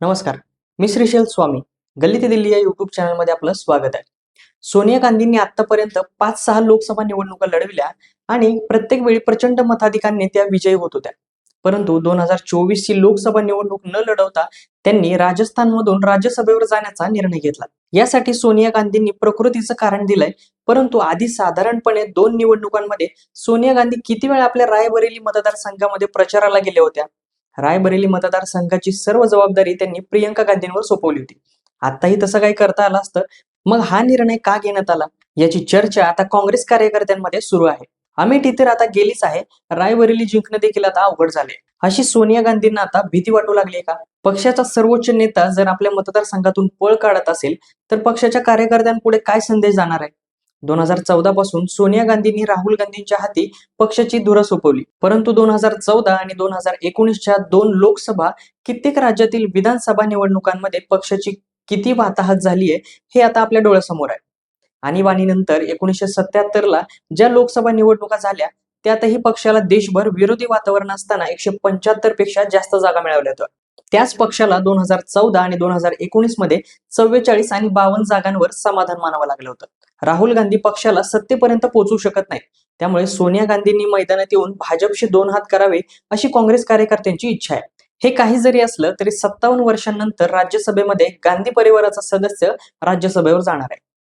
नमस्कार. मी श्रीशैल स्वामी. गल्ली ते दिल्ली या युट्यूब चॅनलमध्ये आपलं स्वागत आहे. सोनिया गांधींनी आतापर्यंत पाच सहा लोकसभा निवडणुका लढविल्या आणि प्रत्येक वेळी प्रचंड मताधिकांनी त्या विजयी होत होत्या. परंतु दोन हजार चोवीस ची लोकसभा निवडणूक न लढवता त्यांनी राजस्थानमधून राज्यसभेवर जाण्याचा निर्णय घेतला. यासाठी सोनिया गांधींनी प्रकृतीचं कारण दिलंय. परंतु आधी साधारणपणे दोन निवडणुकांमध्ये सोनिया गांधी किती वेळा आपल्या रायबरेली मतदारसंघामध्ये प्रचाराला गेल्या होत्या? रायबरेली मतदारसंघाची सर्व जबाबदारी त्यांनी प्रियंका गांधींवर सोपवली होती. आताही तसं काही करता आलं असतं मग हा निर्णय का घेण्यात आला? याची चर्चा आता काँग्रेस कार्यकर्त्यांमध्ये सुरू आहे. अमेठी तर आता गेलीच आहे. रायबरेली जिंकणं देखील आता अवघड झाले अशी सोनिया गांधींना आता भीती वाटू लागली का? पक्षाचा सर्वोच्च नेता जर आपल्या मतदारसंघातून पळ काढत असेल तर पक्षाच्या कार्यकर्त्यांपुढे काय संदेश जाणार आहे? दोन हजार चौदा पासून सोनिया गांधींनी राहुल गांधींच्या हाती पक्षाची धुरा सोपवली. परंतु दोन हजार चौदा आणि दोन हजार एकोणीसच्या दोन लोकसभा कित्येक राज्यातील विधानसभा निवडणुकांमध्ये पक्षाची किती वाताहत झाली आहे हे आता आपल्या डोळ्यासमोर आहे. आणीबाणीनंतर एकोणीसशे सत्याहत्तरला ज्या लोकसभा निवडणुका झाल्या त्यातही पक्षाला देशभर विरोधी वातावरण असताना एकशे पंच्याहत्तरपेक्षा जास्त जागा मिळवल्या होत्या. त्याच पक्षाला दोन हजार चौदा आणि दोन हजार एकोणीसमध्ये चव्वेचाळीस आणि बावन्न जागांवर समाधान मानावं लागलं होतं. राहुल गांधी पक्षाला सत्तेपर्यंत पोहोचू शकत नाहीत. त्यामुळे सोनिया गांधींनी मैदानात येऊन भाजपशी दोन हात करावे अशी काँग्रेस कार्यकर्त्यांची इच्छा आहे. हे काही जरी असलं तरी सत्तावन्न वर्षांनंतर राज्यसभेमध्ये गांधी परिवाराचा सदस्य राज्यसभेवर जाणार आहे.